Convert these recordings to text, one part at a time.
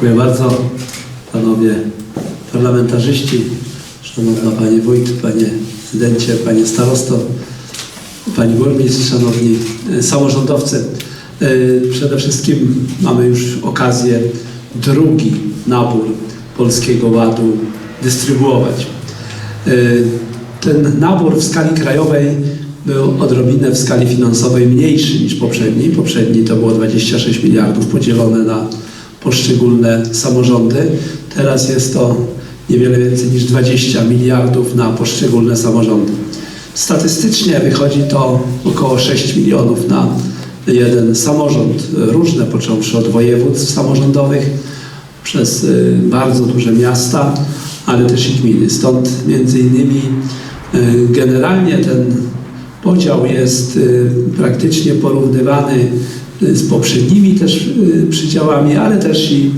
Dziękuję bardzo. Panowie parlamentarzyści, Szanowna Pani Wójt, Panie Prezydencie, Panie Starosto, Pani Burmistrz, Szanowni e, Samorządowcy. E, Przede wszystkim mamy już okazję drugi nabór Polskiego Ładu dystrybuować. E, Ten nabór w skali krajowej był odrobinę w skali finansowej mniejszy niż poprzedni. Poprzedni to było 26 miliardów podzielone na poszczególne samorządy. Teraz jest to niewiele więcej niż 20 miliardów na poszczególne samorządy. Statystycznie wychodzi to około 6 milionów na jeden samorząd. Różne, począwszy od województw samorządowych, przez y, bardzo duże miasta, ale też i gminy. Stąd między innymi y, generalnie ten podział jest y, praktycznie porównywany z poprzednimi też y, przydziałami, ale też i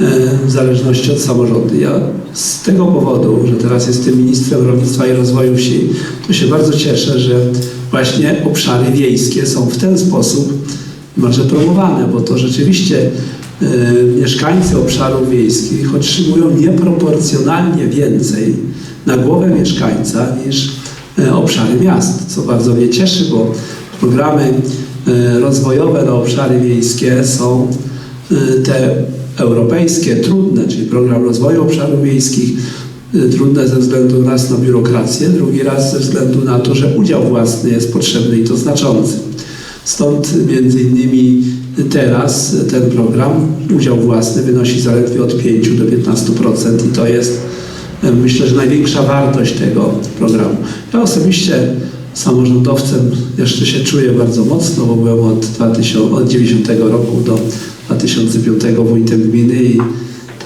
y, w zależności od samorządu. Ja z tego powodu, że teraz jestem ministrem rolnictwa i rozwoju wsi, to się bardzo cieszę, że właśnie obszary wiejskie są w ten sposób może promowane, bo to rzeczywiście e, mieszkańcy obszarów wiejskich otrzymują nieproporcjonalnie więcej na głowę mieszkańca niż e, obszary miast, co bardzo mnie cieszy, bo programy rozwojowe na obszary wiejskie są e, te europejskie, trudne, czyli program rozwoju obszarów wiejskich, e, trudne ze względu raz na biurokrację, drugi raz ze względu na to, że udział własny jest potrzebny i to znaczący. Stąd między innymi teraz ten program, udział własny wynosi zaledwie od 5 do 15% i to jest myślę, że największa wartość tego programu. Ja osobiście samorządowcem jeszcze się czuję bardzo mocno, bo byłem od 2000, od 90 roku do 2005 wójtem gminy i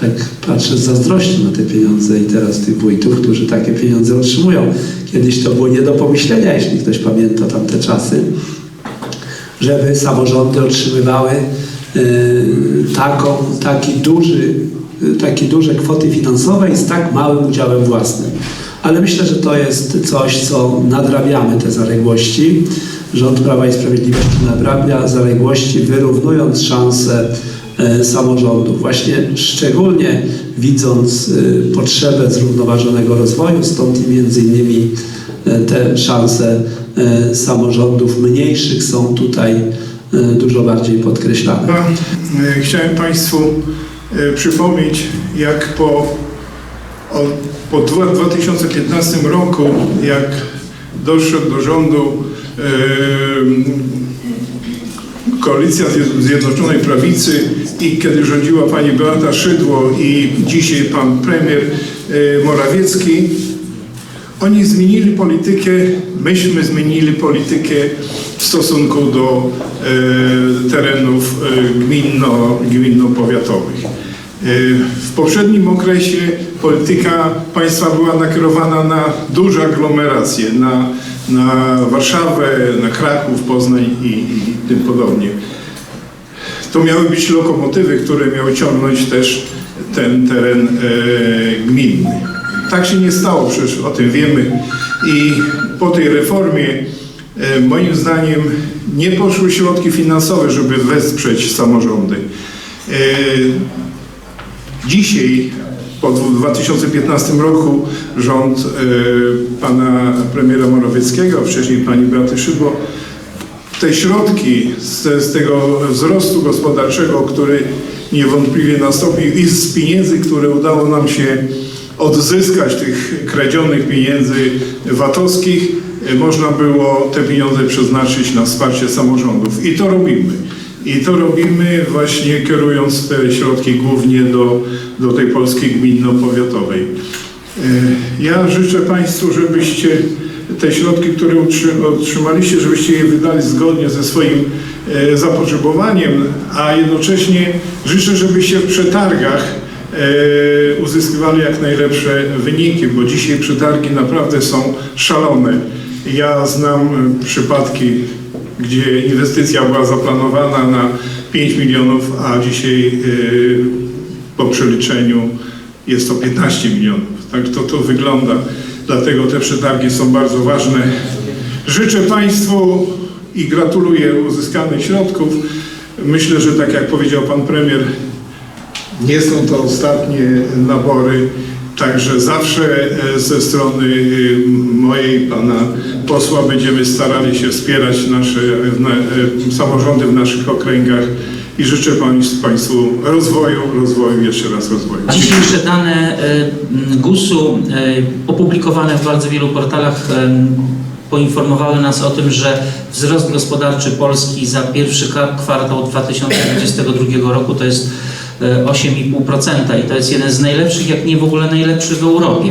tak patrzę z zazdrością na te pieniądze i teraz tych wójtów, którzy takie pieniądze otrzymują. Kiedyś to było nie do pomyślenia, jeśli ktoś pamięta tamte czasy żeby samorządy otrzymywały y, taką, taki duży, y, takie duże kwoty finansowe i z tak małym udziałem własnym. Ale myślę, że to jest coś, co nadrabiamy te zaległości. Rząd Prawa i Sprawiedliwości nadrabia zaległości, wyrównując szanse e, samorządów. Właśnie szczególnie widząc y, potrzebę zrównoważonego rozwoju, stąd i między innymi e, te szanse e, samorządów mniejszych są tutaj e, dużo bardziej podkreślane. E, Chciałem Państwu e, przypomnieć, jak po, o, po dwa- 2015 roku, jak doszedł do rządu e, koalicja Zje- Zjednoczonej Prawicy i kiedy rządziła pani Beata Szydło i dzisiaj pan premier e, Morawiecki, oni zmienili politykę, myśmy zmienili politykę w stosunku do e, terenów e, gminno, gminno-powiatowych. E, w poprzednim okresie polityka państwa była nakierowana na duże aglomeracje, na, na Warszawę, na Kraków, Poznań i, i tym podobnie. To miały być lokomotywy, które miały ciągnąć też ten teren e, gminny. Tak się nie stało, przecież o tym wiemy. I po tej reformie, e, moim zdaniem, nie poszły środki finansowe, żeby wesprzeć samorządy. E, dzisiaj, po 2015 roku, rząd e, pana premiera Morawieckiego, wcześniej pani Beaty Szydło, te środki z, z tego wzrostu gospodarczego, który niewątpliwie nastąpił i z pieniędzy, które udało nam się odzyskać, tych kradzionych pieniędzy VAT-owskich, e, można było te pieniądze przeznaczyć na wsparcie samorządów. I to robimy. I to robimy właśnie kierując te środki głównie do, do tej Polski gminno-powiatowej. E, Ja życzę Państwu, żebyście te środki, które otrzymaliście, żebyście je wydali zgodnie ze swoim e, zapotrzebowaniem, a jednocześnie życzę, żebyście w przetargach e, uzyskiwali jak najlepsze wyniki, bo dzisiaj przetargi naprawdę są szalone. Ja znam przypadki, gdzie inwestycja była zaplanowana na 5 milionów, a dzisiaj e, po przeliczeniu jest to 15 milionów. Tak to, to wygląda. Dlatego te przetargi są bardzo ważne. Życzę Państwu i gratuluję uzyskanych środków. Myślę, że tak jak powiedział Pan Premier, Nie są to ostatnie nabory, także zawsze e, ze strony e, mojej, pana posła będziemy starali się wspierać nasze e, na, samorządy w naszych okręgach i życzę pańs- Państwu rozwoju, rozwoju, jeszcze raz rozwoju. Dzisiejsze dane GUS-u opublikowane w bardzo wielu portalach poinformowały nas o tym, że wzrost gospodarczy Polski za pierwszy kwa- kwartał 2022 roku to jest 8,5% i to jest jeden z najlepszych, jak nie w ogóle najlepszy w Europie.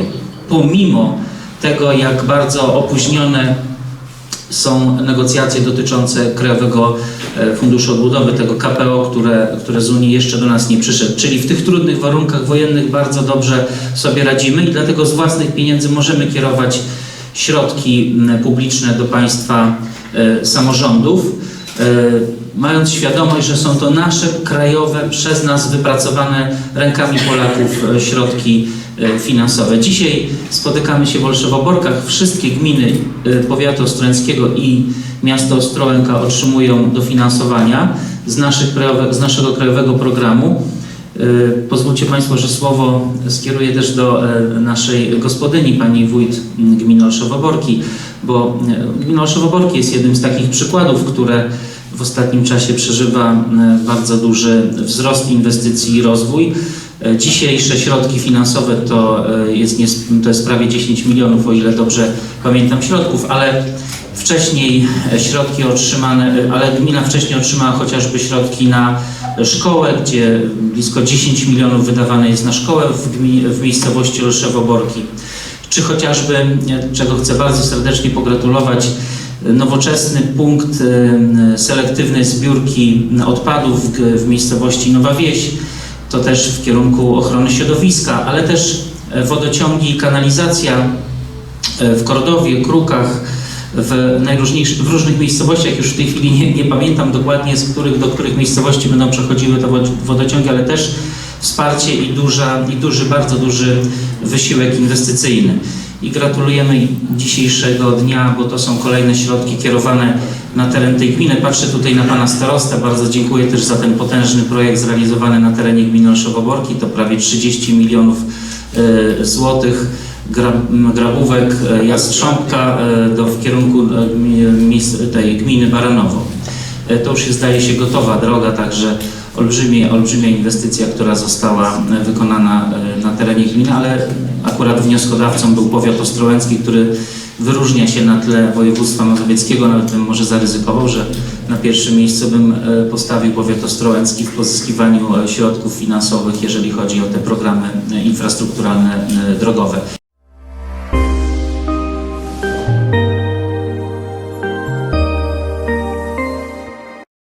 Pomimo tego, jak bardzo opóźnione są negocjacje dotyczące Krajowego e, Funduszu Odbudowy, tego KPO, które, które z Unii jeszcze do nas nie przyszedł. Czyli w tych trudnych warunkach wojennych bardzo dobrze sobie radzimy i dlatego z własnych pieniędzy możemy kierować środki publiczne do państwa e, samorządów, e, mając świadomość, że są to nasze krajowe, przez nas wypracowane rękami Polaków e, środki e, finansowe. Dzisiaj spotykamy się w Olszewoborkach. Wszystkie gminy e, powiatu ostrołęckiego i miasto Ostrołęka otrzymują dofinansowania z, naszych z naszego krajowego programu. Pozwólcie Państwo, że słowo skieruję też do naszej gospodyni, pani wójt gminy Olszewoborki, bo gmina Olszewoborki jest jednym z takich przykładów, które w ostatnim czasie przeżywa e, bardzo duży wzrost inwestycji i rozwój. E, Dzisiejsze środki finansowe to e, jest, to jest prawie 10 milionów, o ile dobrze pamiętam środków, ale wcześniej środki otrzymane, ale gmina wcześniej otrzymała chociażby środki na szkołę, gdzie blisko 10 milionów wydawane jest na szkołę w, gmi, w miejscowości Olszewo-Borki. Czy chociażby, czego chcę bardzo serdecznie pogratulować, nowoczesny punkt selektywnej zbiórki odpadów w, miejscowości Nowa Wieś, to też w kierunku ochrony środowiska, ale też e, wodociągi i kanalizacja e, w Kordowie, Krukach, w najróżniejszych, w różnych miejscowościach, już w tej chwili nie, nie pamiętam dokładnie, z których do których miejscowości będą przechodziły te wod- wodociągi, ale też wsparcie i, duża, i duży, bardzo duży wysiłek inwestycyjny. I gratulujemy dzisiejszego dnia, bo to są kolejne środki kierowane na teren tej gminy. Patrzę tutaj na Pana Starostę, bardzo dziękuję też za ten potężny projekt zrealizowany na terenie gminy Olszewoborki. To prawie 30 milionów e, złotych grabówek e, Jastrząbka e, do, w kierunku tej gminy Baranowo. To już jest, zdaje się, gotowa droga, także olbrzymie, olbrzymia inwestycja, która została e, wykonana e, na terenie gminy, ale akurat wnioskodawcą był powiat ostrołęcki, który wyróżnia się na tle województwa mazowieckiego, nawet bym może zaryzykował, że na pierwszym miejscu bym e, postawił powiat ostrołęcki w pozyskiwaniu środków finansowych, jeżeli chodzi o te programy infrastrukturalne drogowe.